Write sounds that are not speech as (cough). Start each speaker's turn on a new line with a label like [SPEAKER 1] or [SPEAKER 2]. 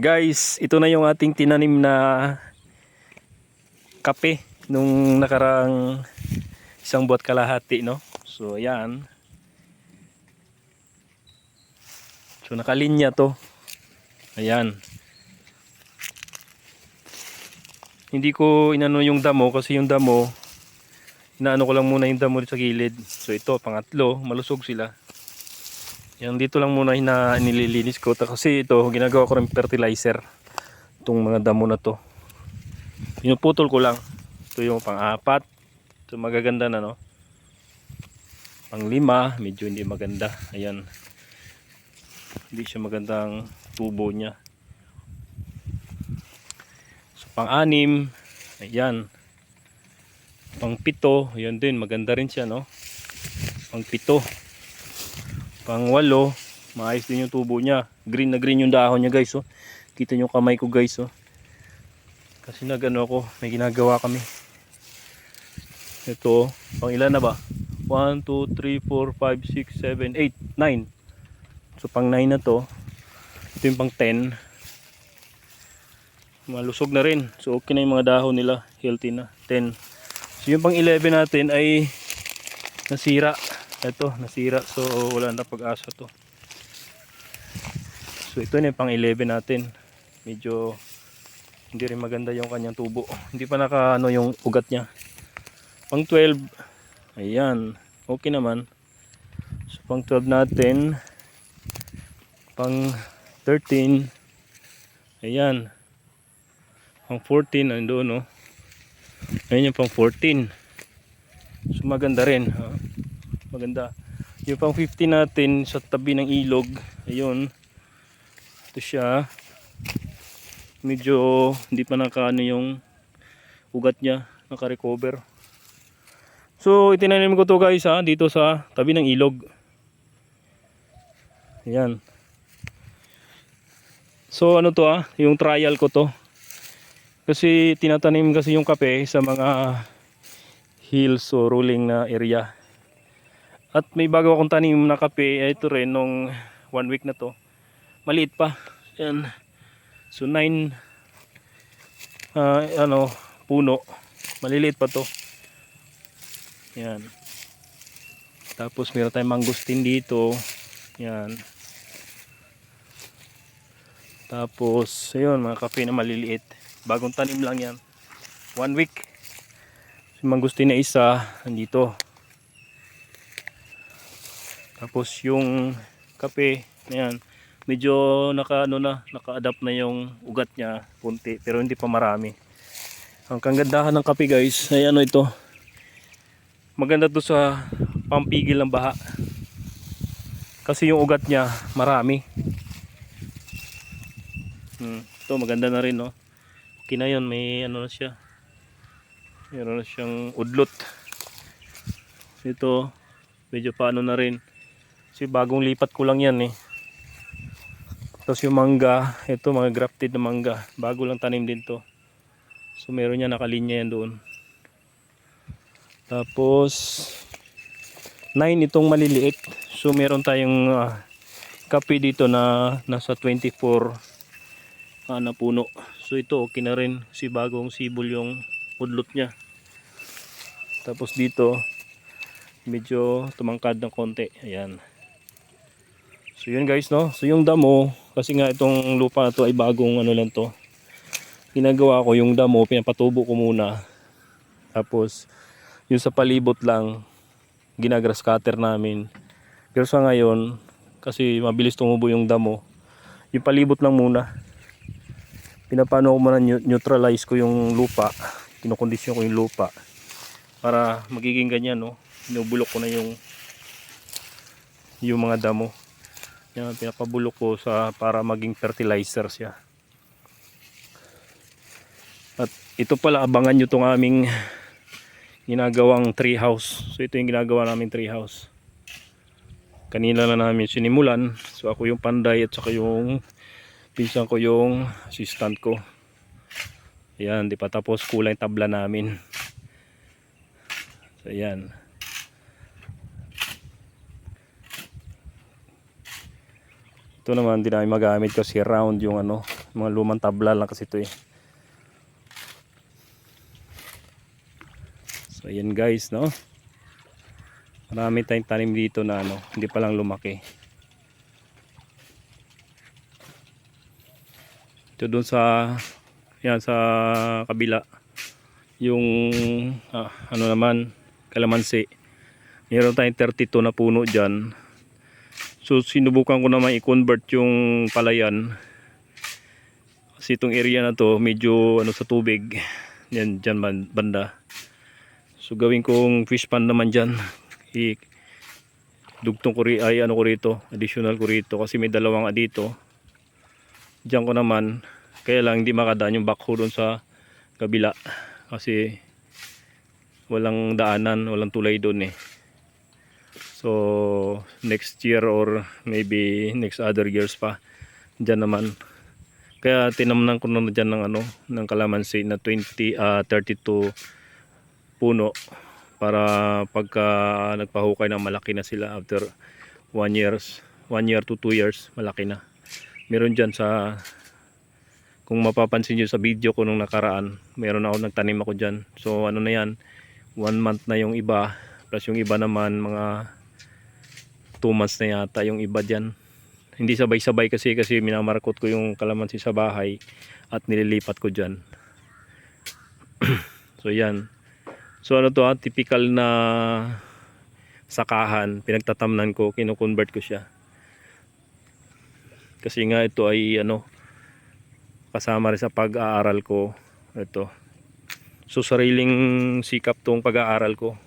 [SPEAKER 1] Guys, ito na yung ating tinanim na kape nung nakarang isang buwat kalahati, no? So, ayan. So, nakalinya to. Ayan. Hindi ko inano yung damo kasi yung damo, inaano ko lang muna yung damo sa gilid. So, ito, pangatlo, malusog sila. Yan dito lang muna hina nililinis ko kasi ito ginagawa ko rin fertilizer itong mga damo na to. Pinuputol ko lang. Ito yung pang-apat. Ito magaganda na no. Pang-lima, medyo hindi maganda. Ayan. Hindi siya magandang tubo niya. So pang-anim, ayan. Pang-pito, ayan din maganda rin siya no. Pang-pito. Pang walo, maayos din yung tubo niya. Green na green yung dahon niya guys. Oh. Kita niyo kamay ko guys. Oh. Kasi nagano ako, may ginagawa kami. Ito, pang ilan na ba? 1, 2, 3, 4, 5, 6, 7, 8, 9. So pang 9 na to. Ito yung pang 10. Malusog na rin. So okay na yung mga dahon nila. Healthy na. 10. So yung pang 11 natin ay nasira ito nasira. So wala na pag-asa to. So ito na yung pang 11 natin. Medyo hindi rin maganda yung kanyang tubo. Hindi pa naka ano yung ugat niya. Pang 12 ayan. Okay naman. So pang 12 natin. Pang 13 ayan. Pang 14 nandoon no? Ayun yung pang 14 so maganda rin ha? Maganda. Yung pang 50 natin sa tabi ng ilog ayun. Ito siya. Medyo hindi pa nakaano yung ugat niya naka-recover. So itinanim ko to guys ha dito sa tabi ng ilog. Ayan. So ano to ah yung trial ko to. Kasi tinatanim kasi yung kape sa mga hills o rolling na area at may bago akong tanim na kape, ito rin nung one week na to. Maliit pa. Yan. So 9 ah, ano, puno. Maliliit pa to. Yan. Tapos meron tayong mangustin dito. Yan. Tapos, ayun, mga kape na maliliit. Bagong tanim lang yan. One week. Si mangustin na isa, nandito. Tapos yung kape, ayan, medyo naka ano na, naka-adapt na yung ugat niya punti pero hindi pa marami. Ang kagandahan ng kape guys, ay ano ito. Maganda to sa pampigil ng baha. Kasi yung ugat niya marami. Hmm, ito maganda na rin no. Okay na yun, may ano na siya. Meron na siyang udlot. Ito, medyo paano na rin. Kasi bagong lipat ko lang yan eh. Tapos yung mangga, ito mga grafted na mangga. Bago lang tanim din to. So meron niya nakalinya yan doon. Tapos 9 itong maliliit. So meron tayong ah, kape dito na nasa 24 ah, na puno. So ito okay na rin. Si bagong sibol yung udlot niya. Tapos dito medyo tumangkad ng konti. Ayan. So yun guys no. So yung damo kasi nga itong lupa na to ay bagong ano lang to. Ginagawa ko yung damo pinapatubo ko muna. Tapos yung sa palibot lang ginagrass cutter namin. Pero sa ngayon kasi mabilis tumubo yung damo. Yung palibot lang muna. Pinapano ko muna neu- neutralize ko yung lupa. Kinokondisyon ko yung lupa para magiging ganyan no. Binubulok ko na yung yung mga damo. Yan, pinapabulok ko sa para maging fertilizer siya. At ito pala abangan nyo tong aming ginagawang tree house. So ito yung ginagawa namin tree house. Kanina na namin sinimulan. So ako yung panday at saka yung pinsan ko yung assistant ko. Ayan, di pa tapos kulay tabla namin. So ayan. Ito naman din namin magamit kasi round yung ano, mga lumang tabla lang kasi ito eh. So ayan guys, no? Marami tayong tanim dito na ano, hindi pa lang lumaki. Ito doon sa yan sa kabila. Yung ah, ano naman, kalamansi. Meron tayong 32 na puno diyan. So sinubukan ko naman i-convert yung palayan. Kasi itong area na to medyo ano sa tubig. Yan dyan banda. So gawin kong fish pond naman dyan. I dugtong ko ri- ay ano ko rito, additional ko rito kasi may dalawang dito. Diyan ko naman kaya lang hindi makadaan yung backhoe doon sa kabila kasi walang daanan, walang tulay doon eh. So next year or maybe next other years pa diyan naman. Kaya tinamnan ko na dyan ng ano ng kalamansi na 20 ah 32 puno para pagka nagpahukay na malaki na sila after 1 years 1 year to 2 years malaki na meron dyan sa kung mapapansin nyo sa video ko nung nakaraan meron ako nagtanim ako dyan so ano na yan 1 month na yung iba plus yung iba naman mga 2 months na yata yung iba dyan hindi sabay-sabay kasi kasi minamarkot ko yung kalamansi sa bahay at nililipat ko dyan (clears throat) so yan So ano to ah, typical na sakahan, pinagtatamnan ko, kino-convert ko siya. Kasi nga ito ay ano kasama rin sa pag-aaral ko ito. So sariling sikap tong pag-aaral ko.